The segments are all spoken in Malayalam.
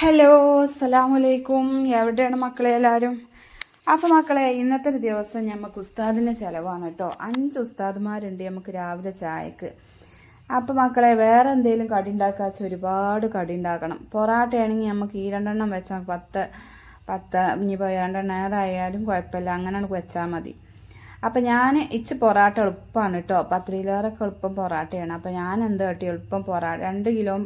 ഹലോ അസ്സലാമു വലൈക്കും എവിടെയാണ് മക്കളെ എല്ലാവരും അപ്പോൾ മക്കളെ ഇന്നത്തെ ഒരു ദിവസം നമുക്ക് ഉസ്താദിന്റെ ചിലവാണ് കേട്ടോ. അഞ്ച് ഉസ്താദ്മാരുണ്ട് നമുക്ക് രാവിലെ ചായക്ക്. അപ്പോൾ മക്കളെ വേറെ എന്തെങ്കിലും കടി ഉണ്ടാക്കാച്ച ഒരുപാട് കടി ഉണ്ടാക്കണം. പൊറാട്ട ആണെങ്കിൽ നമുക്ക് ഈ രണ്ടെണ്ണം വെച്ചാൽ പത്ത് പത്ത് ഇനിയിപ്പോൾ രണ്ടെണ്ണം ആയാലും കുഴപ്പമില്ല. അങ്ങനെയാണ് വെച്ചാൽ മതി. അപ്പം ഞാൻ ഇച്ച് പൊറാട്ട എളുപ്പമാണ് കേട്ടോ. പത്തിരിയിലേറൊക്കെ എളുപ്പം പൊറാട്ടയാണ്. അപ്പം ഞാൻ എന്ത് കേട്ടി? എളുപ്പം പൊറാട്ട രണ്ട് കിലോ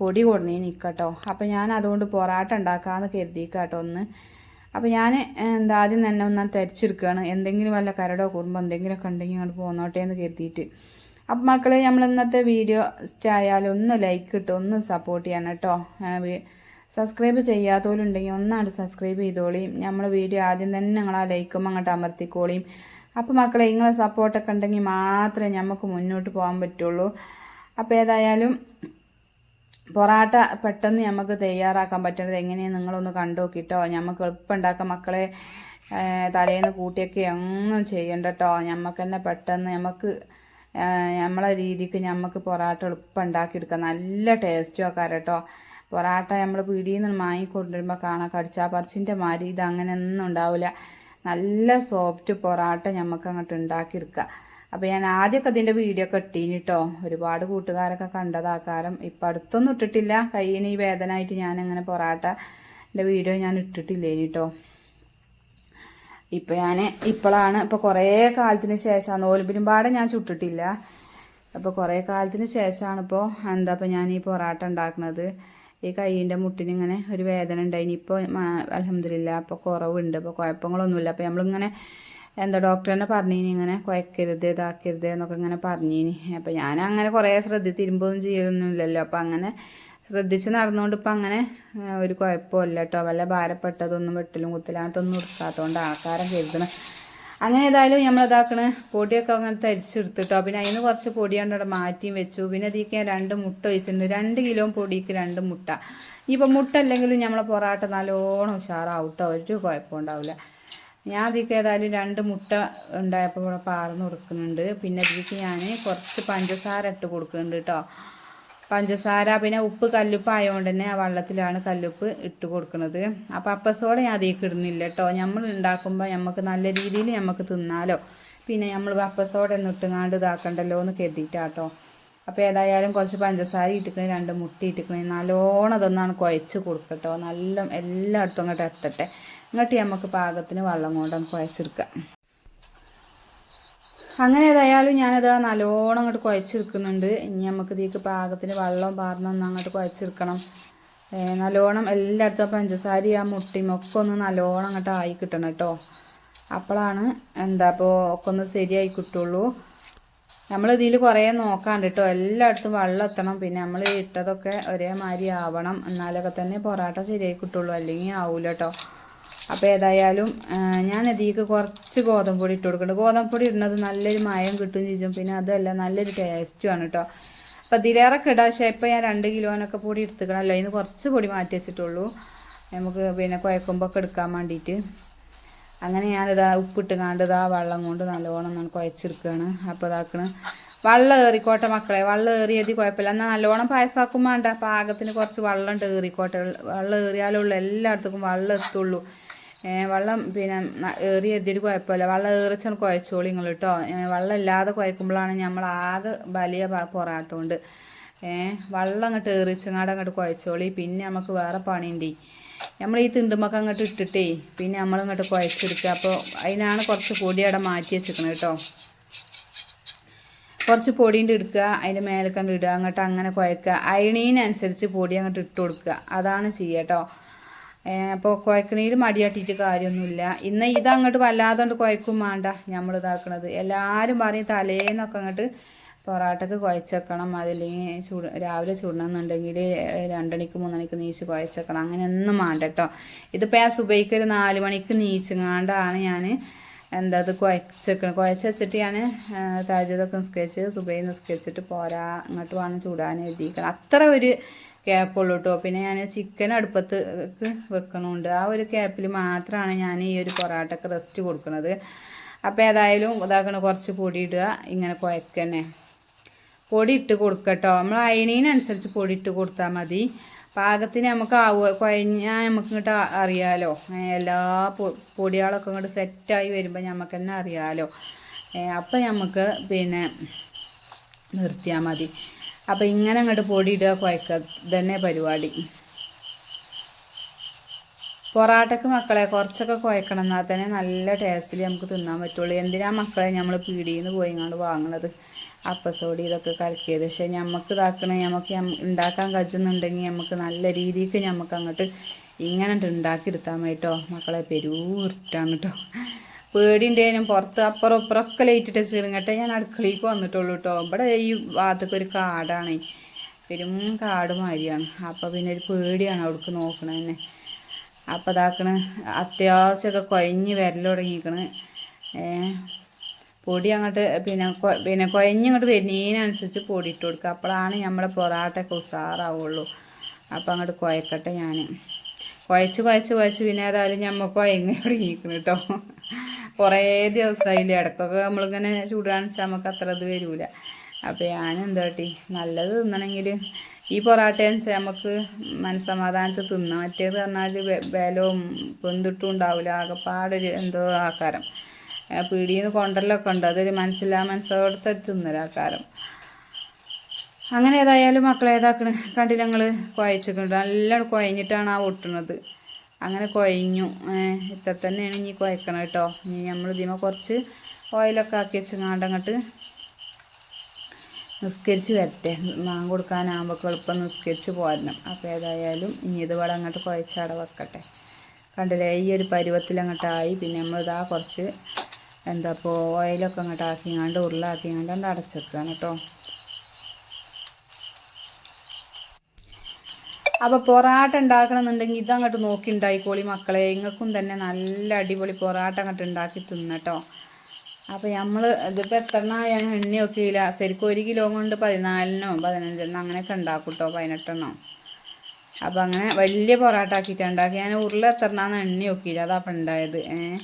പൊടി കൊടുന്നേ നിൽക്കട്ടോ അപ്പം ഞാൻ അതുകൊണ്ട് പൊറാട്ട ഉണ്ടാക്കാമെന്ന് കരുതിക്കാട്ടോ ഒന്ന്. അപ്പം ഞാൻ എന്താ ആദ്യം തന്നെ ഒന്ന് തരിച്ചെടുക്കുകയാണ് എന്തെങ്കിലും വല്ല കരടോ കുറുമ്പോ എന്തെങ്കിലുമൊക്കെ ഉണ്ടെങ്കിൽ ഇങ്ങോട്ട് പോന്നോട്ടെ എന്ന് കരുതിയിട്ട്. അപ്പം മക്കളെ നമ്മൾ ഇന്നത്തെ വീഡിയോ ഇഷ്ടമായാലും ഒന്ന് ലൈക്ക് ഇട്ട് ഒന്ന് സപ്പോർട്ട് ചെയ്യണം കേട്ടോ. സബ്സ്ക്രൈബ് ചെയ്യാത്തവരുണ്ടെങ്കിൽ ഒന്നാണ് സബ്സ്ക്രൈബ് ചെയ്തോളിയും നമ്മൾ വീഡിയോ ആദ്യം തന്നെ നിങ്ങൾ ആ ലൈക്കും അങ്ങോട്ട് അമർത്തിക്കോളിയും അപ്പോൾ മക്കളെ നിങ്ങളെ സപ്പോർട്ടൊക്കെ ഉണ്ടെങ്കിൽ മാത്രമേ നമുക്ക് മുന്നോട്ട് പോകാൻ പറ്റുള്ളൂ. അപ്പോൾ ഏതായാലും പൊറാട്ട പെട്ടെന്ന് നമുക്ക് തയ്യാറാക്കാൻ പറ്റുന്നത് എങ്ങനെയാണ് നിങ്ങളൊന്ന് കണ്ടു നോക്കിട്ടോ. നമുക്ക് എളുപ്പം ഉണ്ടാക്കാം മക്കളെ തലേന്ന് കൂട്ടിയൊക്കെ ഒന്നും ചെയ്യണ്ട കേട്ടോ നമുക്ക് തന്നെ പെട്ടെന്ന് നമുക്ക് നമ്മളെ രീതിക്ക് നമുക്ക് പൊറാട്ട എളുപ്പം ഉണ്ടാക്കിയെടുക്കാം നല്ല ടേസ്റ്റും ഒക്കെ കേട്ടോ പൊറാട്ട നമ്മൾ പിടിയിൽ നിന്ന് വാങ്ങിക്കൊണ്ടുവരുമ്പോൾ കാണാം. കടിച്ചാ പറിച്ചിന്റെ മാതിരി ഇത് അങ്ങനെ ഒന്നും ഉണ്ടാവില്ല നല്ല സോഫ്റ്റ് പൊറാട്ട നമുക്ക് അങ്ങോട്ട് ഉണ്ടാക്കിയെടുക്കാം. അപ്പോൾ ഞാൻ ആദ്യമൊക്കെ അതിന്റെ വീഡിയോ ഒക്കെ ഇട്ടീനി കേട്ടോ ഒരുപാട് കൂട്ടുകാരൊക്കെ കണ്ടതാക്കാരം ഇപ്പം അടുത്തൊന്നും ഇട്ടിട്ടില്ല. കയ്യിന് ഈ വേദനയായിട്ട് ഞാൻ അങ്ങനെ പൊറാട്ടന്റെ വീഡിയോ ഞാൻ ഇട്ടിട്ടില്ലേനി കേട്ടോ ഇപ്പം ഞാൻ ഇപ്പോഴാണ് ഇപ്പോൾ കുറേ കാലത്തിന് ശേഷം നോലുപിരുമ്പാടെ ഞാൻ ചുട്ടിട്ടില്ല. അപ്പോൾ കുറേ കാലത്തിന് ശേഷമാണ് ഇപ്പോൾ എന്താ ഇപ്പോൾ ഞാൻ ഈ പൊറാട്ട ഉണ്ടാക്കുന്നത് ഈ കൈയിന്റെ മുട്ടിനിങ്ങനെ ഒരു വേദന ഉണ്ടായിനി. ഇപ്പോൾ അലഹമില്ല അപ്പോൾ കുറവുണ്ട്. അപ്പോൾ കുഴപ്പങ്ങളൊന്നുമില്ല. അപ്പോൾ നമ്മളിങ്ങനെ എന്താ ഡോക്ടർ തന്നെ പറഞ്ഞിനി ഇങ്ങനെ കുഴക്കരുത് ഇതാക്കരുത് എന്നൊക്കെ ഇങ്ങനെ പറഞ്ഞിനി. അപ്പോൾ ഞാൻ അങ്ങനെ കുറേ ശ്രദ്ധ തിരുമ്പൊന്നും ചെയ്യലൊന്നുമില്ലല്ലോ. അപ്പോൾ അങ്ങനെ ശ്രദ്ധിച്ച് നടന്നുകൊണ്ട് ഇപ്പം അങ്ങനെ ഒരു കുഴപ്പമില്ല കേട്ടോ വല്ല ഭാരപ്പെട്ടതൊന്നും വെട്ടിലും കുത്തിലാത്തൊന്നും എടുക്കാത്തതുകൊണ്ട് ആൾക്കാരെ കരുതണം. അങ്ങനെ ഏതായാലും നമ്മൾ ഇതാക്കണ പൊടിയൊക്കെ അങ്ങനെ തരിച്ചെടുത്തിട്ടോ പിന്നെ അതിന് കുറച്ച് പൊടിയാണ്ട് അവിടെ മാറ്റിയും വെച്ചു. പിന്നെ അതിലേക്ക് ഞാൻ രണ്ട് മുട്ട ഒഴിച്ചിട്ടുണ്ട്. രണ്ട് കിലോ പൊടിക്ക് രണ്ട് മുട്ട. ഇപ്പം മുട്ട അല്ലെങ്കിലും നമ്മളെ പൊറാട്ട നല്ലോണം ഉഷാറാവും കേട്ടോ ഒരു കുഴപ്പമുണ്ടാവില്ല ഞാൻ അതിലേക്ക് ഏതായാലും രണ്ട് മുട്ട ഉണ്ടായപ്പോൾ ഇവിടെ പാർന്ന് കൊടുക്കുന്നുണ്ട്. പിന്നെ അതിലേക്ക് ഞാൻ കുറച്ച് പഞ്ചസാര ഇട്ട് കൊടുക്കുന്നുണ്ട് കേട്ടോ പഞ്ചസാര പിന്നെ ഉപ്പ് കല്ലുപ്പ് ആയതുകൊണ്ട് തന്നെ ആ വെള്ളത്തിലാണ് കല്ലുപ്പ് ഇട്ട് കൊടുക്കുന്നത്. അപ്പോൾ അപ്പസോടെ ഞാൻ അതിലേക്ക് ഇടുന്നില്ല കേട്ടോ നമ്മൾ ഉണ്ടാക്കുമ്പോൾ നമുക്ക് നല്ല രീതിയിൽ നമുക്ക് തിന്നാലോ. പിന്നെ നമ്മൾ അപ്പസോടെ ഒന്നും ഇട്ടുങ്ങാണ്ട് ഇതാക്കണ്ടല്ലോ എന്ന് കരുതിയിട്ടാട്ടോ അപ്പോൾ ഏതായാലും കുറച്ച് പഞ്ചസാര ഇട്ടിക്കണേ രണ്ട് മുട്ട ഇട്ടിക്കണേ. നല്ലോണം അതൊന്നാണ് കുഴച്ച് കൊടുക്കട്ടോ നല്ല എല്ലായിടത്തും അങ്ങോട്ട് എത്തട്ടെ. ഇങ്ങോട്ട് നമുക്ക് പാകത്തിന് വെള്ളം കൊണ്ടൊന്ന് കുഴച്ചെടുക്കാം. അങ്ങനെ ഏതായാലും ഞാനത് നല്ലോണം അങ്ങോട്ട് കുഴച്ചെടുക്കുന്നുണ്ട്. ഇനി നമുക്ക് ഇതിലേക്ക് പാകത്തിന് വെള്ളം പാർന്നൊന്ന് അങ്ങോട്ട് കുഴച്ചെടുക്കണം. നല്ലോണം എല്ലായിടത്തും പഞ്ചസാര ആ മുട്ടിയും ഒക്കെ ഒന്ന് നല്ലോണം അങ്ങോട്ട് ആയി കിട്ടണം കേട്ടോ. അപ്പോഴാണ് എന്താ അപ്പോൾ ഒക്കെ ഒന്ന് ശരിയായി കിട്ടുള്ളൂ. നമ്മൾ ഇതിൽ കുറേ നോക്കാണ്ട് കേട്ടോ. എല്ലായിടത്തും വെള്ളം എത്തണം. പിന്നെ നമ്മൾ ഇട്ടതൊക്കെ ഒരേമാതിരി ആവണം. എന്നാലൊക്കെ തന്നെ പൊറാട്ട ശരിയായി കിട്ടുള്ളൂ. അല്ലെങ്കിൽ ആവൂല കേട്ടോ. അപ്പോൾ ഏതായാലും ഞാൻ അതിലേക്ക് കുറച്ച് ഗോതമ്പ് പൊടി ഇട്ട് കൊടുക്കുന്നുണ്ട്. ഗോതമ്പ് പൊടി ഇടുന്നത് നല്ലൊരു മയം കിട്ടും ചെയ്യും. പിന്നെ അതല്ല നല്ലൊരു ടേസ്റ്റുമാണ് കേട്ടോ അപ്പോൾ ഇതിലേറൊക്കെ ഇടാം. പക്ഷേ ഇപ്പോൾ ഞാൻ രണ്ട് കിലോനൊക്കെ പൊടി എടുത്തുക്കണമല്ലോ അതിന് കുറച്ച് പൊടി മാറ്റി വെച്ചിട്ടുള്ളൂ. നമുക്ക് പിന്നെ കുഴക്കുമ്പോഴൊക്കെ എടുക്കാൻ വേണ്ടിയിട്ട്. അങ്ങനെ ഞാനിതാ ഉപ്പിട്ട് കാണ്ട് ഇതാ വെള്ളം കൊണ്ട് നല്ലോണം ഞാൻ കുഴച്ചെടുക്കുകയാണ്. അപ്പോൾ ഇതാക്കണം. വെള്ളം ഏറിക്കോട്ടെ മക്കളെ. വെള്ളം ഏറിയത് കുഴപ്പമില്ല. എന്നാൽ നല്ലോണം പായസാക്കും വേണ്ട. പാകത്തിന് കുറച്ച് വെള്ളം ഉണ്ട് ഏറിക്കോട്ടെ. വെള്ളം ഏറിയാലുള്ളൂ എല്ലായിടത്തേക്കും വെള്ളം എത്തുള്ളൂ. വെള്ളം പിന്നെ ഏറിയ എതിര് കുഴപ്പമില്ല. വെള്ളം ഏറിച്ചാണ് കുഴച്ചോളി നിങ്ങൾ കേട്ടോ വെള്ളം ഇല്ലാതെ കുഴക്കുമ്പോഴാണ് നമ്മൾ ആകെ വലിയ പൊറാട്ടമുണ്ട് ഏഹ് വെള്ളം അങ്ങോട്ട് ഏറിച്ചങ്ങാട് അങ്ങോട്ട് കുഴച്ചോളി. പിന്നെ നമുക്ക് വേറെ പണിയുണ്ട്. നമ്മൾ ഈ തിണ്ടുമൊക്കെ അങ്ങോട്ട് ഇട്ടിട്ടേ പിന്നെ നമ്മൾ ഇങ്ങോട്ട് കുഴച്ചെടുക്കുക അപ്പോൾ അതിനാണ് കുറച്ച് പൊടി അവിടെ മാറ്റി വെച്ചിരിക്കുന്നത് കേട്ടോ കുറച്ച് പൊടിന്റെ എടുക്കുക അതിന്റെ മേലെ കണ്ട് ഇടുക. അങ്ങോട്ട് അങ്ങനെ കുഴക്കുക അയണീനനുസരിച്ച് പൊടി അങ്ങോട്ട് ഇട്ട് കൊടുക്കുക അതാണ് ചെയ്യുക കേട്ടോ അപ്പോൾ കുഴക്കണീൽ മടിയാട്ടിയിട്ട് കാര്യമൊന്നുമില്ല. ഇന്ന് ഇതങ്ങോട്ട് വല്ലാതെ കുഴക്കും വേണ്ട നമ്മൾ ഇതാക്കണത്. എല്ലാവരും പറയും തലേന്നൊക്കെ അങ്ങോട്ട് പൊറാട്ടക്ക് കുഴച്ചേക്കണം. അതല്ലെങ്കിൽ ചൂട് രാവിലെ ചൂടണമെന്നുണ്ടെങ്കിൽ രണ്ടണിക്ക് മൂന്നണിക്ക് നീച്ച് കുഴച്ചേക്കണം. അങ്ങനെയൊന്നും വേണ്ട കേട്ടോ ഇതിപ്പോൾ ആ സുബൈക്ക് ഒരു നാല് മണിക്ക് നീച്ചങ്ങാണ്ടാണ് ഞാൻ എന്താ അത് കുഴച്ചേക്കണം. കുഴച്ച് വെച്ചിട്ട് ഞാൻ താജ്യതൊക്കെ നിസ്കരിച്ച് സുബൈ നിസ്കരിച്ചിട്ട് പോരാ അങ്ങോട്ട് വേണം ചൂടാൻ എഴുതിയിരിക്കണം അത്ര ഒരു ക്യാപ്പുള്ളൂ കേട്ടോ പിന്നെ ഞാൻ ചിക്കൻ അടുപ്പത്ത് വെക്കണമുണ്ട് ആ ഒരു ക്യാപ്പിൽ മാത്രമാണ് ഞാൻ ഈ ഒരു പൊറാട്ടക്ക് റെസ്റ്റ് കൊടുക്കുന്നത് അപ്പോൾ ഏതായാലും ഇതാക്കണ കുറച്ച് പൊടി ഇടുക. ഇങ്ങനെ കുഴക്കന്നെ. പൊടി ഇട്ട് കൊടുക്കട്ടോ. നമ്മൾ അയണീനനുസരിച്ച് പൊടി ഇട്ട് കൊടുത്താൽ മതി. പാകത്തിന് നമുക്ക് ആവുക കുഴഞ്ഞാൽ നമുക്ക് ഇങ്ങോട്ട് അറിയാലോ. എല്ലാ പൊടികളൊക്കെ ഇങ്ങോട്ട് സെറ്റായി വരുമ്പോൾ നമുക്ക് തന്നെ അറിയാലോ. അപ്പം നമുക്ക് പിന്നെ നിർത്തിയാൽ മതി. അപ്പം ഇങ്ങനെ അങ്ങോട്ട് പൊടിയിടുക ഇടുക കുഴക്കുക. ഇതന്നെ പരിപാടി. പൊറാട്ടയ്ക്ക് മക്കളെ കുറച്ചൊക്കെ കുഴക്കണം. എന്നാൽ തന്നെ നല്ല ടേസ്റ്റിൽ നമുക്ക് തിന്നാൻ പറ്റുള്ളൂ. എന്തിനാ മക്കളെ നമ്മൾ പീടിയിൽ നിന്ന് പോയി ഇങ്ങോട്ട് വാങ്ങണത്? അപ്പസോടി ഇതൊക്കെ കലക്കിയത്. പക്ഷേ നമുക്ക് ഇതാക്കണേ നമുക്ക് ഉണ്ടാക്കാൻ കഴിച്ചുന്നുണ്ടെങ്കിൽ നമുക്ക് നല്ല രീതിക്ക് നമുക്ക് അങ്ങോട്ട് ഇങ്ങനെ ഉണ്ടാക്കിയെടുത്താൽ മതി കേട്ടോ മക്കളെ പെരൂർട്ടാണ് കേട്ടോ പേടിന്റെനും പുറത്ത് അപ്പുറം ഇപ്പുറമൊക്കെ ലൈറ്റിട്ട് ചീറുങ്ങട്ടെ ഞാൻ അടുക്കളയിലേക്ക് വന്നിട്ടുള്ളൂ കേട്ടോ ഇവിടെ ഈ ഭാഗത്തൊക്കെ ഒരു കാടാണ്. പെരും കാട് മാതിരിയാണ്. അപ്പോൾ പിന്നെ ഒരു പേടിയാണ് അവിടേക്ക് നോക്കണത് തന്നെ അപ്പം ഇതാക്കണ് അത്യാവശ്യമൊക്കെ കുഴഞ്ഞ് വരൽ തുടങ്ങിക്കണ്. പൊടി അങ്ങോട്ട് പിന്നെ പിന്നെ കുഴഞ്ഞങ്ങോട്ട് വരുന്നതിനനുസരിച്ച് പൊടി ഇട്ട് കൊടുക്കുക അപ്പോഴാണ് നമ്മളെ പൊറാട്ടൊക്കെ ഉഷാറാവുള്ളൂ അപ്പം അങ്ങോട്ട് കുഴക്കട്ടെ ഞാൻ കുഴച്ച് കുഴച്ച് കുഴച്ച് പിന്നെ ഏതായാലും ഞമ്മക്ക് കുഴങ്ങി തുടങ്ങിയിരിക്കണം കേട്ടോ കുറേ ദിവസമായില്ലേ ഇടയ്ക്കൊക്കെ നമ്മളിങ്ങനെ ചൂട് കാണിച്ചാൽ നമുക്ക് അത്ര ഇത് വരില്ല അപ്പോൾ ഞാൻ എന്താ കാട്ടി നല്ലത് തിന്നണമെങ്കിൽ ഈ പൊറാട്ടയെന്ന് വെച്ചാൽ നമുക്ക് മനസ്സമാധാനത്തിൽ തിന്നാം. മറ്റേത് പറഞ്ഞാൽ ബലവും പൊന്തിട്ടും ഉണ്ടാവില്ല ആകെപ്പാടൊരു എന്തോ ആക്കാരം. പീടിയിൽ നിന്ന് കൊണ്ടല്ലൊക്കെ ഉണ്ട്. അതൊരു മനസ്സിലാ മനസ്സോടത്തെ തിന്നലാക്കാരം അങ്ങനെ ഏതായാലും മക്കളെ ഏതാക്കണ് കണ്ടില്ല ഞങ്ങൾ കുഴച്ചിട്ടുണ്ട്. നല്ല കുഴഞ്ഞിട്ടാണ് ആ ഒട്ടുന്നത് അങ്ങനെ കുഴഞ്ഞു ഇത്ര തന്നെയാണ് ഇനി കുഴക്കണം കേട്ടോ. ഇനി നമ്മൾ ഇതിമ കുറച്ച് ഓയിലൊക്കെ ആക്കി വെച്ചങ്ങാണ്ട് അങ്ങോട്ട് നിസ്കരിച്ച് വരട്ടെ. മാങ്ങ കൊടുക്കാനാകുമ്പോൾ എളുപ്പം നിസ്കരിച്ച് പോരണം. അപ്പോൾ ഏതായാലും ഇനി ഇത് ഇവിടെ അങ്ങോട്ട് കുഴച്ചവിടെ വെക്കട്ടെ. കണ്ടില്ലേ ഈ ഒരു പരുവത്തിൽ അങ്ങോട്ടായി. പിന്നെ നമ്മളിതാ കുറച്ച് എന്താ ഇപ്പോൾ ഓയിലൊക്കെ അങ്ങോട്ട് ആക്കിങ്ങാണ്ട് ഉരുളാക്കിങ്ങാണ്ട് അങ്ങോട്ട് അടച്ചെക്കുകയാണ് കേട്ടോ. അപ്പോൾ പൊറാട്ട ഉണ്ടാക്കണമെന്നുണ്ടെങ്കിൽ ഇതങ്ങോട്ട് നോക്കി ഉണ്ടായിക്കോളി മക്കളെ. നിങ്ങൾക്കും തന്നെ നല്ല അടിപൊളി പൊറാട്ട അങ്ങോട്ട് ഉണ്ടാക്കി തിന്നട്ടോ. അപ്പോൾ നമ്മൾ ഇതിപ്പോൾ എത്ര ഞാൻ എണ്ണ നോക്കിയില്ല ശരിക്കും ഒരു കിലോ കൊണ്ട് പതിനാലിനോ പതിനഞ്ചെണ്ണോ അങ്ങനെയൊക്കെ ഉണ്ടാക്കും കേട്ടോ പതിനെട്ടെണ്ണോ. അപ്പോൾ അങ്ങനെ വലിയ പൊറാട്ട ആക്കിയിട്ട് ഉണ്ടാക്കി ഞാൻ ഉരുള എത്രണ്ണാന്ന് എണ്ണ നോക്കിയില്ല അതാ അപ്പം ഉണ്ടായത്. ഏഹ്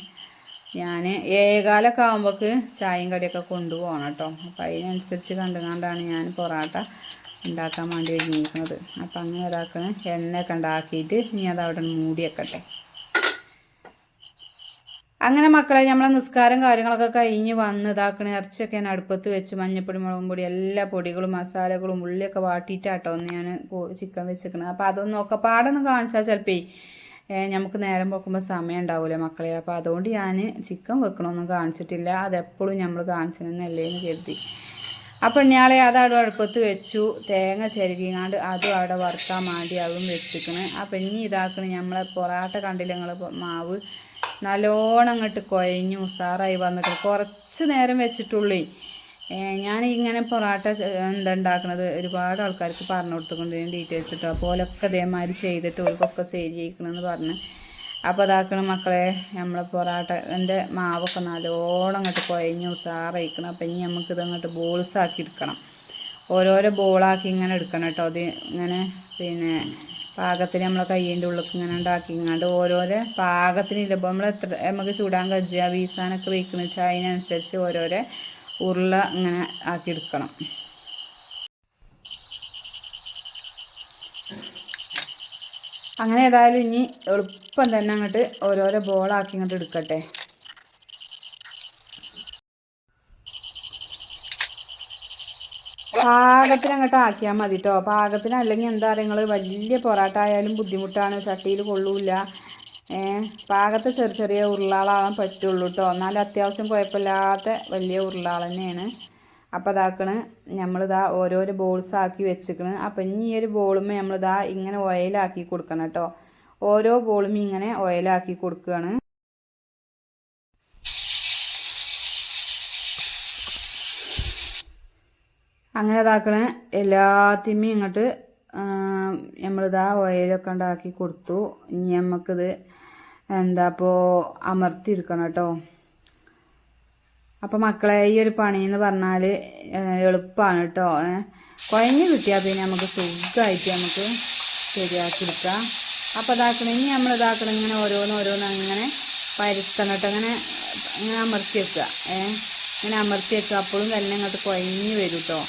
ഞാൻ ഏകാലൊക്കെ ആകുമ്പോൾക്ക് ചായയും കടിയൊക്കെ കൊണ്ടുപോകണം കേട്ടോ. അപ്പോൾ അതിനനുസരിച്ച് കണ്ടുകൊണ്ടാണ് ഞാൻ പൊറാട്ട ഉണ്ടാക്കാൻ വേണ്ടി ഒരുങ്ങിയിരിക്കുന്നത് അപ്പം അങ്ങനെ ഇതാക്കണ എണ്ണയൊക്കെ ഉണ്ടാക്കിയിട്ട് ഇനി അത് അവിടെ മൂടി വെക്കട്ടെ അങ്ങനെ മക്കളെ നമ്മളെ നിസ്കാരം കാര്യങ്ങളൊക്കെ കഴിഞ്ഞ് വന്ന് ഇതാക്കണ ഇറച്ചിയൊക്കെ ഞാൻ അടുപ്പത്ത് വെച്ച് മഞ്ഞപ്പൊടി മുളകും പൊടി എല്ലാ പൊടികളും മസാലകളും ഉള്ളിയൊക്കെ വാട്ടിയിട്ടാട്ടോ ഒന്ന് ഞാൻ ചിക്കൻ വെച്ചിരിക്കണത് അപ്പം അതൊന്നും ഒക്കെ പാടൊന്നും കാണിച്ചാൽ ചിലപ്പോൾ നമുക്ക് നേരം പോക്കുമ്പോൾ സമയം ഉണ്ടാവില്ല മക്കളെ. അപ്പോൾ അതുകൊണ്ട് ഞാൻ ചിക്കൻ വെക്കണമൊന്നും കാണിച്ചിട്ടില്ല. അതെപ്പോഴും നമ്മൾ കാണിച്ചതെന്നല്ലേ എന്ന് കരുതി. അപ്പം ഞാളെ അതവിടെ അടുപ്പത്ത് വെച്ചു. തേങ്ങ ചെരുകിങ്ങാണ്ട് അതും അവിടെ വറുക്കാൻ വേണ്ടി അതും വെച്ചിക്കണ് അപ്പം ഇനി ഇതാക്കണ് നമ്മളെ പൊറാട്ട കണ്ടില്ല ഞങ്ങൾ മാവ്? നല്ലോണം അങ്ങോട്ട് കുഴഞ്ഞു ഉസാറായി വന്നിട്ട് കുറച്ച് നേരം വെച്ചിട്ടുള്ളേ. ഞാൻ ഇങ്ങനെ പൊറാട്ട എന്താ ഉണ്ടാക്കുന്നത് ഒരുപാട് ആൾക്കാർക്ക് പറഞ്ഞു കൊടുത്തുകൊണ്ട് ഡീറ്റെയിൽസ് ഇട്ടു. അപ്പോൾ ഓലൊക്കെ ഇതേമാതിരി ചെയ്തിട്ട് ഓർക്കൊക്കെ ശരിയായിക്കണമെന്ന് പറഞ്ഞ്. അപ്പോൾ അതാക്കണം മക്കളെ നമ്മളെ പൊറാട്ട എന്റെ മാവൊക്കെ നല്ലോണം അങ്ങോട്ട് കുഴഞ്ഞു സാറയിക്കണം അപ്പം ഇനി നമുക്കിത് അങ്ങോട്ട് ബോൾസ് ആക്കി എടുക്കണം. ഓരോരോ ബോളാക്കി ഇങ്ങനെ എടുക്കണം കേട്ടോ. അത് ഇങ്ങനെ പിന്നെ പാകത്തിന് നമ്മളെ കയ്യിന്റെ ഉള്ളിൽ ഇങ്ങനെ ഉണ്ടാക്കി ഇങ്ങാണ്ട് ഓരോരോ പാകത്തിനില്ല. ഇപ്പോൾ നമ്മൾ എത്ര നമുക്ക് ചൂടാൻ കജ്ജുക വീസാനൊക്കെ വയ്ക്കുന്ന വെച്ചാൽ അതിനനുസരിച്ച് ഓരോരോ ഉരുള ഇങ്ങനെ ആക്കി എടുക്കണം. അങ്ങനെ ഏതായാലും ഇനി എളുപ്പം തന്നെ അങ്ങോട്ട് ഓരോരോ ബോളാക്കി ഇങ്ങോട്ട് എടുക്കട്ടെ. പാകത്തിന് അങ്ങോട്ട് ആക്കിയാൽ മതി കേട്ടോ പാകത്തിന് അല്ലെങ്കിൽ എന്താ പറയുക നിങ്ങൾ വലിയ പൊറാട്ട ആയാലും ബുദ്ധിമുട്ടാണ്. ചട്ടിയിൽ കൊള്ളൂല. പാകത്തെ ചെറിയ ചെറിയ ഉരുളാളാവാൻ പറ്റുള്ളൂ കേട്ടോ എന്നാലും അത്യാവശ്യം കുഴപ്പമില്ലാത്ത വലിയ ഉരുളാൾ തന്നെയാണ്. അപ്പോൾ ഇതാക്കണ് നമ്മളിതാ ഓരോരോ ബോൾസ് ആക്കി വെച്ചിക്കണ്. അപ്പം ഇനി ഈ ഒരു ബോളുമ്മ നമ്മളിതാ ഇങ്ങനെ ഓയിലാക്കി കൊടുക്കണം കേട്ടോ. ഓരോ ബോളും ഇങ്ങനെ ഓയിലാക്കി കൊടുക്കുകയാണ് അങ്ങനെ ഇതാക്കണ എല്ലാത്തിനും ഇങ്ങോട്ട് നമ്മളിതാ ഓയിലൊക്കെ ഉണ്ടാക്കി കൊടുത്തു. ഇനി നമുക്കിത് എന്താ ഇപ്പോൾ അമർത്തി എടുക്കണം കേട്ടോ. അപ്പം മക്കളെ ഈ ഒരു പണി എന്ന് പറഞ്ഞാൽ എളുപ്പമാണ് കേട്ടോ കുഴഞ്ഞ് കിട്ടിയാൽ പിന്നെ നമുക്ക് സുഖമായിട്ട് നമുക്ക് ശരിയാക്കി എടുക്കാം. അപ്പോൾ ഇതാക്കണം ഇനി നമ്മൾ ഇതാക്കണം ഇങ്ങനെ ഓരോന്ന് ഓരോന്ന് അങ്ങനെ പരുത്തണം കേട്ടോ അങ്ങനെ ഇങ്ങനെ അമർത്തി വെക്കുക. ഏ ഇങ്ങനെ അമർത്തി വെക്കുക. അപ്പോഴും തന്നെ അങ്ങോട്ട് കുഴഞ്ഞ് വരും കേട്ടോ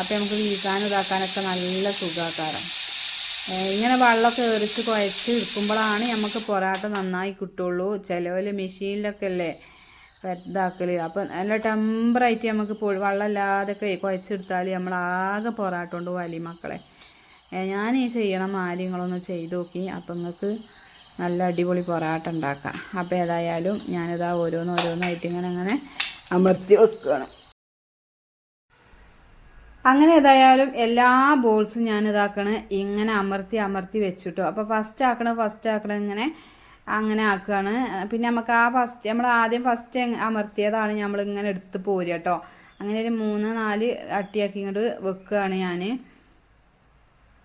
അപ്പോൾ നമുക്ക് വീസാനും ഇതാക്കാനൊക്കെ നല്ല സുഖാക്കാരം. ഇങ്ങനെ വെള്ളമൊക്കെ എറിച്ച് കുഴച്ച് എടുക്കുമ്പോഴാണ് നമുക്ക് പൊറാട്ട നന്നായി കിട്ടുള്ളൂ. ചിലവർ മെഷീനിലൊക്കെ അല്ലേ? ഇതാക്കൽ അപ്പം നല്ല ടെമ്പറായിട്ട് നമുക്ക് വെള്ളമില്ലാതൊക്കെ കുഴച്ചെടുത്താൽ നമ്മളാകെ പൊറാട്ട കൊണ്ട് വലിയ മക്കളെ. ഞാൻ ഈ ചെയ്യണ കാര്യങ്ങളൊന്ന് ചെയ്ത് നോക്കി. അപ്പം നിങ്ങൾക്ക് നല്ല അടിപൊളി പൊറാട്ട ഉണ്ടാക്കാം. അപ്പോൾ ഏതായാലും ഞാനിതാ ഓരോന്ന് ഓരോന്നായിട്ട് ഇങ്ങനെ അങ്ങനെ അമർത്തി വെക്കുകയാണ് അങ്ങനെ ഏതായാലും എല്ലാ ബോൾസും ഞാൻ ഇങ്ങനെ അമർത്തി അമർത്തി വെച്ചിട്ടോ. അപ്പോൾ ഫസ്റ്റ് ആക്കണ ഫസ്റ്റ് ആക്കണ ഇങ്ങനെ അങ്ങനെ ആക്കുകയാണ്. പിന്നെ നമുക്ക് ആ ഫസ്റ്റ് നമ്മൾ ആദ്യം ഫസ്റ്റ് അമർത്തിയതാണ് നമ്മൾ ഇങ്ങനെ എടുത്ത് പോരുക കേട്ടോ അങ്ങനെ ഒരു മൂന്ന് നാല് അട്ടിയാക്കി ഇങ്ങോട്ട് വെക്കുകയാണ് ഞാൻ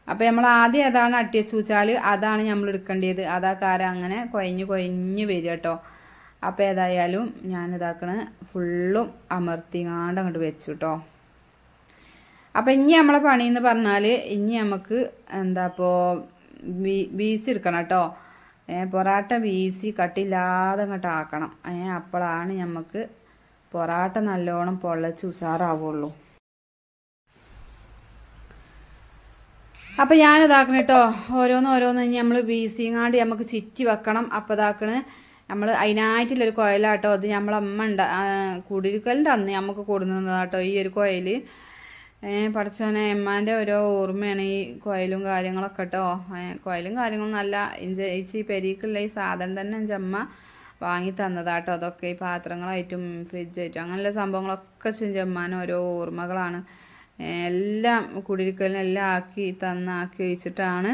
അപ്പോൾ നമ്മൾ ആദ്യം ഏതാണ് അട്ടി വെച്ച് വെച്ചാൽ അതാണ് നമ്മൾ എടുക്കേണ്ടത്. അതാ കാരം അങ്ങനെ കൊയഞ്ഞ് കൊയഞ്ഞ് വരിക കേട്ടോ അപ്പോൾ ഏതായാലും ഞാൻ ഇതാക്കണ ഫുള്ളും അമർത്തിങ്ങാണ്ട് അങ്ങോട്ട് വെച്ചു കേട്ടോ അപ്പോൾ ഇനി നമ്മളെ പണി എന്ന് പറഞ്ഞാൽ ഇനി നമുക്ക് എന്താ ഇപ്പോൾ ബീസ് എടുക്കണം കേട്ടോ പൊറാട്ട വീസി കട്ടില്ലാതെ അങ്ങോട്ട് ആക്കണം അപ്പോഴാണ് നമുക്ക് പൊറാട്ട നല്ലോണം പൊള്ളച്ച് ഉഷാറാവുള്ളൂ. അപ്പം ഞാനിതാക്കണം കേട്ടോ ഓരോന്ന് ഓരോന്ന് നമ്മൾ വീസിങ്ങാണ്ട് നമുക്ക് ചുറ്റി വെക്കണം. അപ്പോൾ ഇതാക്കണ് നമ്മൾ അതിനായിട്ടുള്ളൊരു കുഴലാട്ടോ അത് നമ്മളമ്മ ഉണ്ട കുടിരിക്കലിന്റെ അന്ന് നമുക്ക് കൊടുന്നതാട്ടോ ഈ ഒരു കുഴൽ പഠിച്ചോനെ എമ്മാന്റെ ഓരോ ഓർമ്മയാണ് ഈ കോയിലും കാര്യങ്ങളൊക്കെ കേട്ടോ കോയിലും കാര്യങ്ങളും നല്ല ഇഞ്ചി പെരീക്കുള്ള ഈ സാധനം തന്നെ എന്റെ അമ്മ വാങ്ങി തന്നതാട്ടോ അതൊക്കെ ഈ പാത്രങ്ങളായിട്ടും ഫ്രിഡ്ജായിട്ടും അങ്ങനെയുള്ള സംഭവങ്ങളൊക്കെ ചെഞ്ചമ്മാൻ ഓരോ ഓർമ്മകളാണ്. എല്ലാം കുടിയിരിക്കലിനെല്ലാം ആക്കി തന്നാക്കി വെച്ചിട്ടാണ്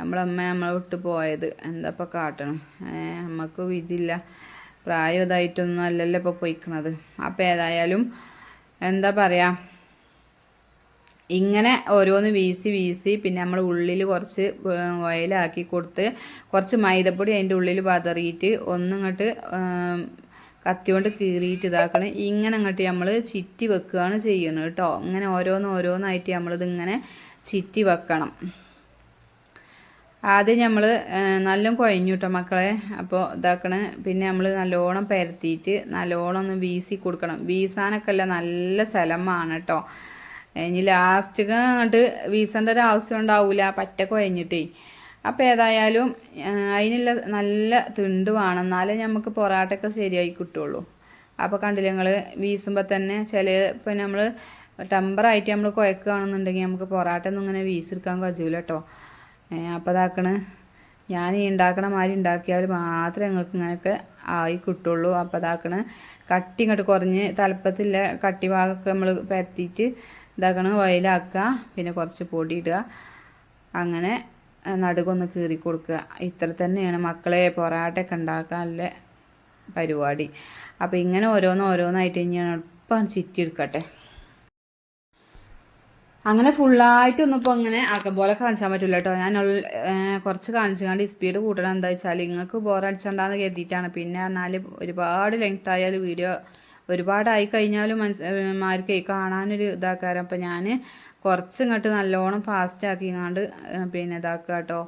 നമ്മളമ്മ നമ്മളെ വിട്ട് പോയത്. എന്താ ഇപ്പം കാട്ടണം? നമുക്ക് വിധില്ല. പ്രായം ഇതായിട്ടൊന്നും അല്ലല്ലോ ഇപ്പോൾ പോയിക്കണത്. അപ്പോൾ ഏതായാലും എന്താ പറയുക ഇങ്ങനെ ഓരോന്ന് വീശി വീശി പിന്നെ നമ്മൾ ഉള്ളിൽ കുറച്ച് ഓയിലാക്കി കൊടുത്ത് കുറച്ച് മൈദപ്പൊടി അതിന്റെ ഉള്ളിൽ പതറിയിട്ട് ഒന്നിങ്ങോട്ട് കത്തി കൊണ്ട് കീറിയിട്ട് ഇതാക്കണം. ഇങ്ങനെ അങ്ങോട്ട് നമ്മൾ ചിറ്റി വെക്കുകയാണ് ചെയ്യുന്നത് കേട്ടോ. ഇങ്ങനെ ഓരോന്ന് ഓരോന്നായിട്ട് നമ്മളിത് ഇങ്ങനെ ചിറ്റി വെക്കണം. ആദ്യം നമ്മൾ നല്ല കുഴഞ്ഞു കേട്ടോ മക്കളെ. അപ്പോൾ ഇതാക്കണ്. പിന്നെ നമ്മൾ നല്ലോണം പരത്തിയിട്ട് നല്ലോണം ഒന്ന് വീസി കൊടുക്കണം. വീസാനൊക്കെ അല്ല നല്ല സ്ഥലമാണ് കേട്ടോ ഇനി ലാസ്റ്റ് അങ്ങോട്ട് വീസേണ്ട ഒരു ആവശ്യം ഉണ്ടാവില്ല പറ്റ കുഴഞ്ഞിട്ടേ. അപ്പോൾ ഏതായാലും അതിനുള്ള നല്ല തിണ്ട് വേണം. എന്നാലേ നമുക്ക് പൊറാട്ടൊക്കെ ശരിയായി കിട്ടുള്ളൂ. അപ്പോൾ കണ്ടില്ല നിങ്ങൾ വീസുമ്പോൾ തന്നെ ചില ഇപ്പം നമ്മൾ ടെമ്പറായിട്ട് നമ്മൾ കുഴക്കുകയാണെന്നുണ്ടെങ്കിൽ നമുക്ക് പൊറാട്ട ഒന്നും ഇങ്ങനെ വീസെടുക്കാൻ കഴിയൂല കേട്ടോ അപ്പോൾ അതാക്കണ് ഞാൻ ഈ ഉണ്ടാക്കണ മാതിരി ഉണ്ടാക്കിയാൽ മാത്രമേ ഞങ്ങൾക്ക് ഇങ്ങനെയൊക്കെ ആയി കിട്ടുള്ളൂ. അപ്പോൾ അതാക്കണ് കട്ടി ഇങ്ങോട്ട് കുറഞ്ഞ് തലപ്പത്തില്ല കട്ടി ഭാഗമൊക്കെ നമ്മൾ പരത്തിയിട്ട് ഇതാക്കണ ഓയിലാക്കുക പിന്നെ കുറച്ച് പൊടി ഇടുക അങ്ങനെ നടുകൊന്ന് കീറി കൊടുക്കുക ഇത്ര തന്നെയാണ് മക്കളെ പൊറാട്ടയൊക്കെ ഉണ്ടാക്കാനുള്ള പരിപാടി. അപ്പോൾ ഇങ്ങനെ ഓരോന്ന് ഓരോന്നായിട്ട് ഞാൻ എളുപ്പം ചിറ്റിയെടുക്കട്ടെ അങ്ങനെ ഫുള്ളായിട്ടൊന്നും ഇപ്പോൾ അങ്ങനെ ആക്കം പോലെ കാണിച്ചാൽ പറ്റില്ല കേട്ടോ. ഞാൻ കുറച്ച് കാണിച്ചു കണ്ട് സ്പീഡ് കൂട്ടണം എന്താ വെച്ചാൽ നിങ്ങൾക്ക് ബോറടിച്ചണ്ടെന്ന് കരുതിയിട്ടാണ്. പിന്നെ എന്നാൽ ഒരുപാട് ലെങ്ത് ആയാൽ വീഡിയോ ഒരുപാടായി കഴിഞ്ഞാലും മനസ്സ് കാണാനൊരു ഇതാക്കാരം. അപ്പോൾ ഞാൻ കുറച്ച് ഇങ്ങോട്ട് നല്ലോണം ഫാസ്റ്റ് ആക്കിങ്ങാണ്ട് പിന്നെ ഇതാക്കുക കേട്ടോ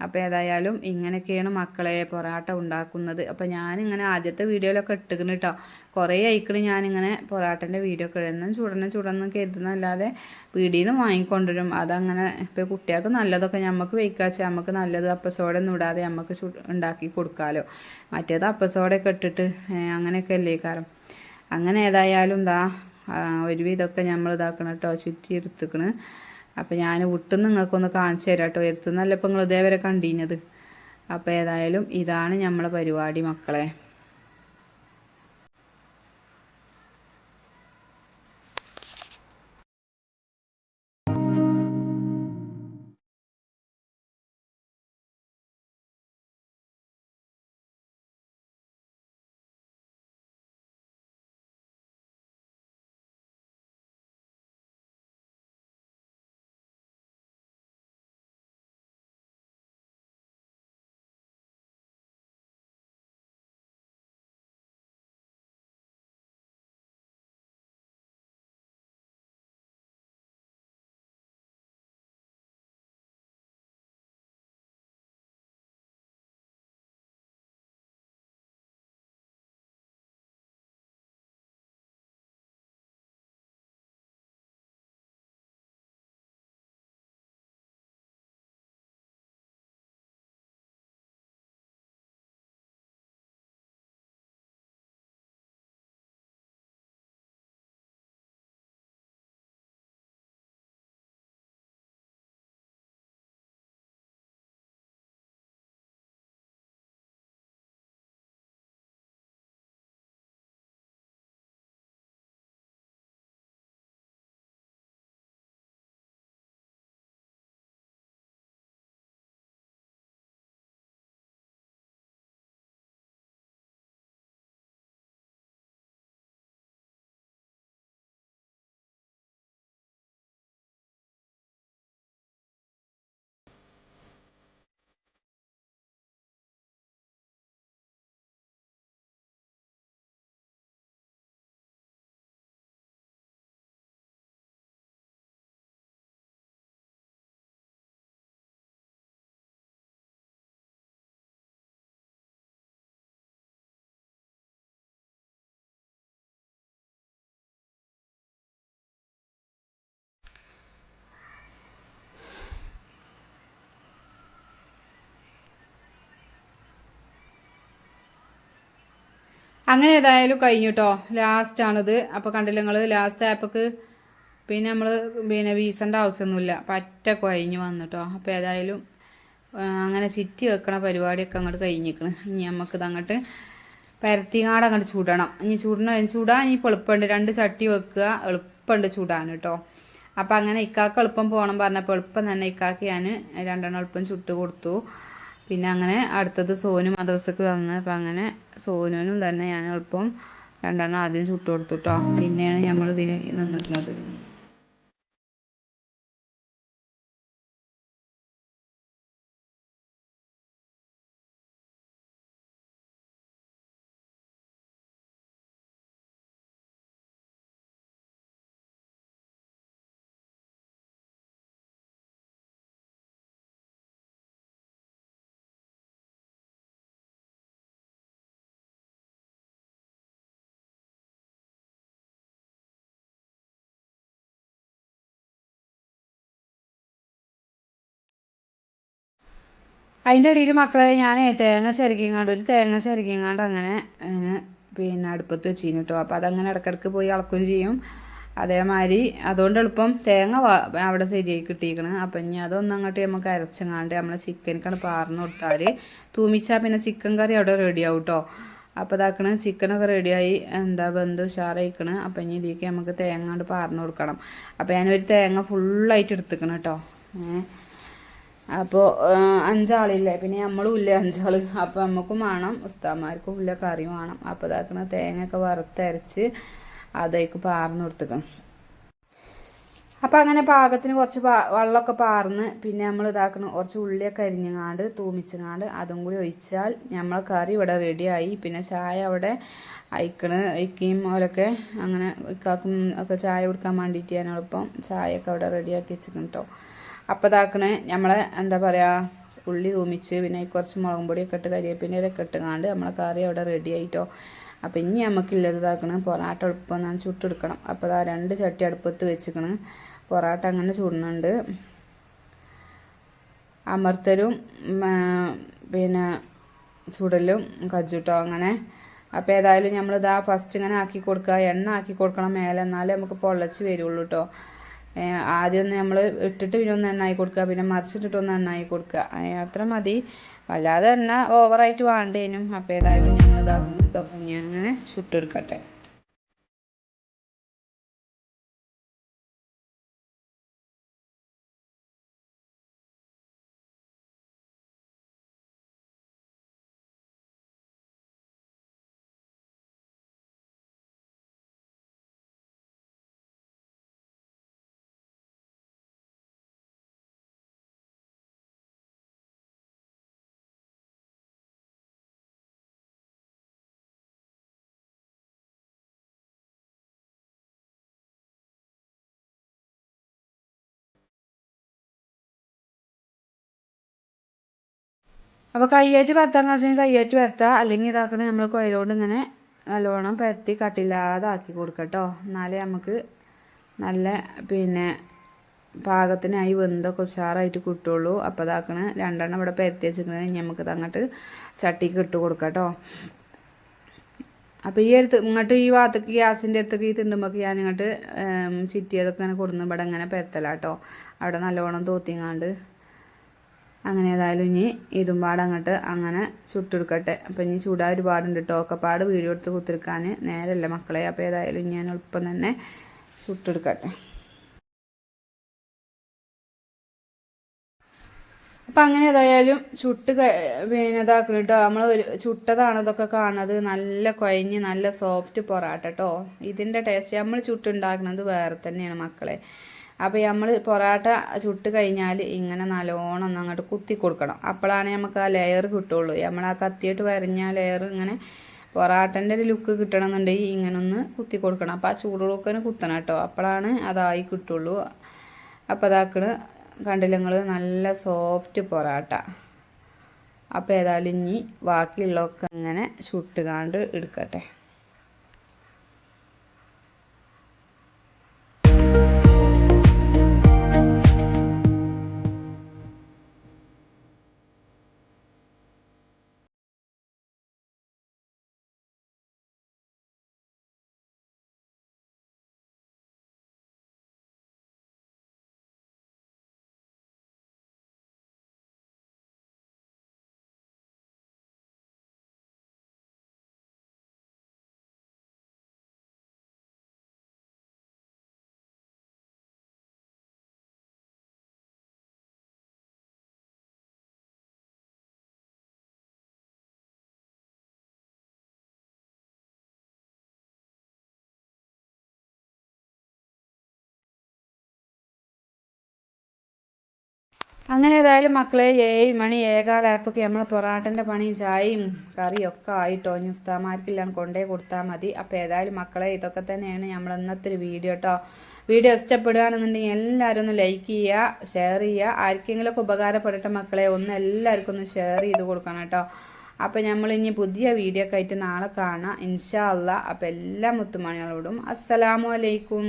അപ്പോൾ ഏതായാലും ഇങ്ങനെയൊക്കെയാണ് മക്കളെ പൊറാട്ട ഉണ്ടാക്കുന്നത്. അപ്പോൾ ഞാനിങ്ങനെ ആദ്യത്തെ വീഡിയോയിലൊക്കെ ഇട്ടിക്കണ് കേട്ടോ കുറേ ആയിക്കണ് ഞാനിങ്ങനെ പൊറാട്ടന്റെ വീഡിയോ ഒക്കെ എന്നും ചുടണം ചുടണം കരുതുന്നല്ലാതെ വീടിൽ നിന്ന് വാങ്ങിക്കൊണ്ടുവരും. അതങ്ങനെ ഇപ്പോൾ കുട്ടികൾക്ക് നല്ലതൊക്കെ നമുക്ക് വെയ്ക്കാച്ച നമുക്ക് നല്ലത് അപ്പസോടൊന്നും ഇടാതെ നമുക്ക് ഉണ്ടാക്കി കൊടുക്കാമല്ലോ മറ്റേത് അപ്പസോടൊക്കെ ഇട്ടിട്ട് അങ്ങനെയൊക്കെ അല്ലേ കാരം. അങ്ങനെ ഏതായാലും ദാ ഒരുവിധമൊക്കെ നമ്മൾ ഇതാക്കണം കേട്ടോ ചുറ്റി എടുത്തുക്കണ് അപ്പോൾ ഞാൻ വിട്ടുന്ന് നിങ്ങൾക്കൊന്ന് കാണിച്ചു തരാം കേട്ടോ എടുത്തുന്നല്ല ഇപ്പം നിങ്ങൾ ഇതേവരെ കണ്ടീനത്. അപ്പോൾ ഏതായാലും ഇതാണ് നമ്മളെ പരിപാടി മക്കളെ. അങ്ങനെ ഏതായാലും കഴിഞ്ഞു കേട്ടോ ലാസ്റ്റാണിത് അപ്പോൾ കണ്ടില്ല നിങ്ങൾ ലാസ്റ്റ് ആയപ്പോൾക്ക് പിന്നെ നമ്മൾ പിന്നെ വീസേണ്ട ആവശ്യമൊന്നുമില്ല. പറ്റ കഴിഞ്ഞ് കേട്ടോ അപ്പോൾ ഏതായാലും അങ്ങനെ ചുറ്റി വെക്കണ പരിപാടിയൊക്കെ അങ്ങോട്ട് കഴിഞ്ഞിരിക്കണം. ഇനി നമുക്കിത് അങ്ങോട്ട് പരത്തിങ്ങാട് അങ്ങോട്ട് ചൂടണം. ഇനി ചൂടണം ചൂടാൻ ഇനി ഇപ്പോൾ എളുപ്പമുണ്ട് രണ്ട് ചട്ടി വെക്കുക. എളുപ്പമുണ്ട് ചൂടാൻ കേട്ടോ അപ്പം അങ്ങനെ ഇക്കാക്ക് എളുപ്പം പോകണം പറഞ്ഞപ്പോൾ എളുപ്പം തന്നെ ഇക്കാക്ക് ഞാൻ രണ്ടെണ്ണം എളുപ്പം ചുട്ട് കൊടുത്തു. പിന്നെ അങ്ങനെ അടുത്തത് സോനു മദ്രസക്ക് വന്ന്. അപ്പം അങ്ങനെ സോനുവിനും തന്നെ ഞാൻ എളുപ്പം രണ്ടെണ്ണം ആദ്യം ചുട്ട് കൊടുത്തു കേട്ടോ പിന്നെയാണ് നമ്മൾ ഇതിന് നിന്നിട്ടുള്ളത് അതിന്റെ ഇടയിൽ മക്കളെ ഞാൻ തേങ്ങ ചിരക്കിങ്ങാണ്ട് ഒരു തേങ്ങ ചിരക്കിങ്ങാണ്ട് അങ്ങനെ പിന്നെ അടുപ്പത്ത് വെച്ചിരുന്നു കേട്ടോ അപ്പോൾ അതങ്ങനെ ഇടക്കിടക്ക് പോയി ഇളക്കുകയും ചെയ്യും. അതേമാതിരി അതുകൊണ്ട് എളുപ്പം തേങ്ങ അവിടെ ശരിയായി കിട്ടിയിരിക്കണം. അപ്പം ഇനി അതൊന്നും അങ്ങോട്ട് നമുക്ക് അരച്ചങ്ങാണ്ട് നമ്മളെ ചിക്കനിക്കാണ് പാർന്ന് കൊടുത്താൽ തൂമിച്ചാൽ പിന്നെ ചിക്കൻ കറി അവിടെ റെഡി ആവും കേട്ടോ അപ്പോൾ ഇതാക്കണ് ചിക്കനൊക്കെ റെഡിയായി എന്താ ബന്ധു ഉഷാറായിക്കണ്. അപ്പം ഇനി ഇതിലേക്ക് നമുക്ക് തേങ്ങ കൊണ്ട് പാർന്ന് കൊടുക്കണം. അപ്പോൾ ഞാനൊരു തേങ്ങ ഫുള്ളായിട്ട് എടുത്തിക്കണം കേട്ടോ ഏഹ് അപ്പോൾ അഞ്ചാളില്ലേ? പിന്നെ നമ്മളും ഇല്ല അഞ്ചാൾ? അപ്പോൾ നമുക്കും വേണം ഉസ്താമാർക്കും ഇല്ല കറി വേണം. അപ്പോൾ ഇതാക്കണ തേങ്ങയൊക്കെ വറുത്തരച്ച് അതേക്ക് പാർന്ന് കൊടുത്തേക്കണം. അപ്പോൾ അങ്ങനെ പാകത്തിന് കുറച്ച് വെള്ളമൊക്കെ പാർന്ന് പിന്നെ നമ്മൾ ഇതാക്കണം കുറച്ച് ഉള്ളിയൊക്കെ അരിഞ്ഞങ്ങാണ്ട് തൂമിച്ചങ്ങാണ്ട് അതും കൂടി ഒഴിച്ചാൽ നമ്മൾ കറി ഇവിടെ റെഡിയായി. പിന്നെ ചായ അവിടെ അയക്കണ് അയക്കുകയും പോലൊക്കെ അങ്ങനെ ഒക്കെ ചായ കൊടുക്കാൻ വേണ്ടിയിട്ട് ഞാൻ എളുപ്പം ചായയൊക്കെ അവിടെ റെഡിയാക്കി വെച്ചിട്ടുണ്ട് കേട്ടോ അപ്പോൾ ഇതാക്കണേ നമ്മളെ എന്താ പറയുക ഉള്ളി തൂമിച്ച് പിന്നെ കുറച്ച് മുളകും പൊടിയൊക്കെ ഇട്ട് കരിവേപ്പിന്റെയൊക്കെ ഇട്ടുകാണ്ട് നമ്മളെ കറി അവിടെ റെഡി ആയിട്ടോ. അപ്പോൾ ഇനി നമുക്കില്ലത് ഇതാക്കണം പൊറാട്ട എളുപ്പം ഞാൻ ചുട്ടെടുക്കണം. അപ്പോൾ ആ രണ്ട് ചട്ടി അടുപ്പത്ത് വെച്ചിക്കണം. പൊറാട്ട അങ്ങനെ ചുടുന്നുണ്ട് ആ, പിന്നെ ചുടലും കജ്ജുട്ടോ അങ്ങനെ. അപ്പോൾ ഏതായാലും നമ്മളിതാ ഫസ്റ്റ് ഇങ്ങനെ ആക്കി കൊടുക്കുക എണ്ണ ആക്കി കൊടുക്കണം മേലെ എന്നാലേ നമുക്ക് പൊള്ളച്ച് വരുള്ളൂ കേട്ടോ ആദ്യം ഒന്ന് നമ്മൾ ഇട്ടിട്ട് പിന്നെ ഒന്ന് എണ്ണായി കൊടുക്കുക. പിന്നെ മറിച്ചിട്ടിട്ട് ഒന്ന് എണ്ണായി കൊടുക്കുക. അത്ര മതി. വല്ലാതെ എണ്ണ ഓവറായിട്ട് വേണ്ടേനും. അപ്പോൾ ഏതായാലും ഞങ്ങളിതാ ഇതൊക്കെ ഞാൻ അങ്ങനെ ചുട്ടെടുക്കട്ടെ. അപ്പോൾ കയ്യേറ്റ് പരത്താൻ ക്ലാസ്സിന് കയ്യേറ്റ് പരത്തുക അല്ലെങ്കിൽ ഇതാക്കണ നമ്മൾ കൊയലോണ്ട് ഇങ്ങനെ നല്ലോണം പരത്തി കട്ടില്ലാതെ ആക്കി കൊടുക്കട്ടോ. എന്നാലേ നമുക്ക് നല്ല പിന്നെ പാകത്തിനായി വെന്തൊക്കെ ഉഷാറായിട്ട് കിട്ടുള്ളൂ. അപ്പോൾ ഇതാക്കണ രണ്ടെണ്ണം ഇവിടെ പരത്തി വെച്ചിരിക്കുന്നത് ഇനി നമുക്ക് ഇത് അങ്ങോട്ട് ചട്ടിക്ക് ഇട്ട് കൊടുക്കട്ടോ. അപ്പോൾ ഈ അടുത്ത് ഇങ്ങോട്ട് ഈ ഭാഗത്തേക്ക് ഗ്യാസിന്റെ അടുത്തേക്ക് ഈ തിണ്ടുമ്പോൾ ഞാൻ ഇങ്ങോട്ട് ചിറ്റിയതൊക്കെ ഇങ്ങനെ കൊടുന്ന് ഇവിടെ ഇങ്ങനെ പരത്തലാട്ടോ. അവിടെ നല്ലോണം തോത്തിങ്ങാണ്ട് അങ്ങനെ ഏതായാലും ഇനി ഇതും അങ്ങോട്ട് അങ്ങനെ ചുട്ടെടുക്കട്ടെ. അപ്പം ഇനി ചൂടാ ഒരുപാടുണ്ട് ടോക്കപ്പാട് വീഡിയോ എടുത്ത് കുത്തിരിക്കാൻ നേരല്ല മക്കളെ. അപ്പോൾ ഏതായാലും ഞാൻ എളുപ്പം തന്നെ ചുട്ടെടുക്കട്ടെ. അപ്പം അങ്ങനെ ഏതായാലും ചുട്ട് പിന്നെ ഇതാക്കണം കേട്ടോ നമ്മൾ ഒരു ചുട്ടതാണ് ഇതൊക്കെ കാണുന്നത്? നല്ല കുഴഞ്ഞ് നല്ല സോഫ്റ്റ് പൊറാട്ട കേട്ടോ ഇതിന്റെ ടേസ്റ്റ് നമ്മൾ ചുട്ടുണ്ടാക്കുന്നത് വേറെ തന്നെയാണ് മക്കളെ. അപ്പോൾ നമ്മൾ പൊറാട്ട ചുട്ട് കഴിഞ്ഞാൽ ഇങ്ങനെ നല്ലോണം ഒന്ന് അങ്ങോട്ട് കുത്തി കൊടുക്കണം. അപ്പോഴാണ് നമുക്ക് ആ ലെയർ കിട്ടുള്ളൂ. നമ്മൾ ആ കത്തിയിട്ട് വരഞ്ഞ ലെയർ ഇങ്ങനെ പൊറാട്ടന്റെ ഒരു ലുക്ക് കിട്ടണമെന്നുണ്ടെങ്കിൽ ഇങ്ങനെ ഒന്ന് കുത്തി കൊടുക്കണം. അപ്പോൾ ആ ചൂട് ചൂടുകൊടുക്കന് കുത്തണം കേട്ടോ. അപ്പോഴാണ് അതായി കിട്ടുള്ളൂ. അപ്പോൾ അതാക്കണ് കണ്ടില്ല നിങ്ങൾ നല്ല സോഫ്റ്റ് പൊറാട്ട. അപ്പോൾ ഏതായാലും ഇനി ബാക്കിയുള്ളതൊക്കെ അങ്ങനെ ചുട്ടുകാണ്ട് എടുക്കട്ടെ. അങ്ങനെ ഏതായാലും മക്കളെ ഏഴ് മണി ഏകാലായപ്പോൾ നമ്മൾ പൊറാട്ടന്റെ പണിയും ചായയും കറിയും ഒക്കെ ആയിട്ടോ ഇനി ഉസ്താമാർക്കെല്ലാം കൊണ്ടേ കൊടുത്താൽ മതി. അപ്പോൾ ഏതായാലും മക്കളെ ഇതൊക്കെ തന്നെയാണ് നമ്മൾ ഇന്നത്തെ ഒരു വീഡിയോ കേട്ടോ വീഡിയോ ഇഷ്ടപ്പെടുകയാണെന്നുണ്ടെങ്കിൽ എല്ലാവരും ഒന്ന് ലൈക്ക് ചെയ്യുക ഷെയർ ചെയ്യുക. ആർക്കെങ്കിലുമൊക്കെ ഉപകാരപ്പെടട്ടെ മക്കളെ ഒന്ന് എല്ലാവർക്കും ഒന്ന് ഷെയർ ചെയ്ത് കൊടുക്കണം കേട്ടോ അപ്പോൾ നമ്മൾ ഇനി പുതിയ വീഡിയോ ഒക്കെ ആയിട്ട് നാളെ കാണാം. ഇൻഷാ അള്ളാ. അപ്പോൾ എല്ലാ മുത്തുമണികളോടും അസ്സലാമു അലൈക്കും.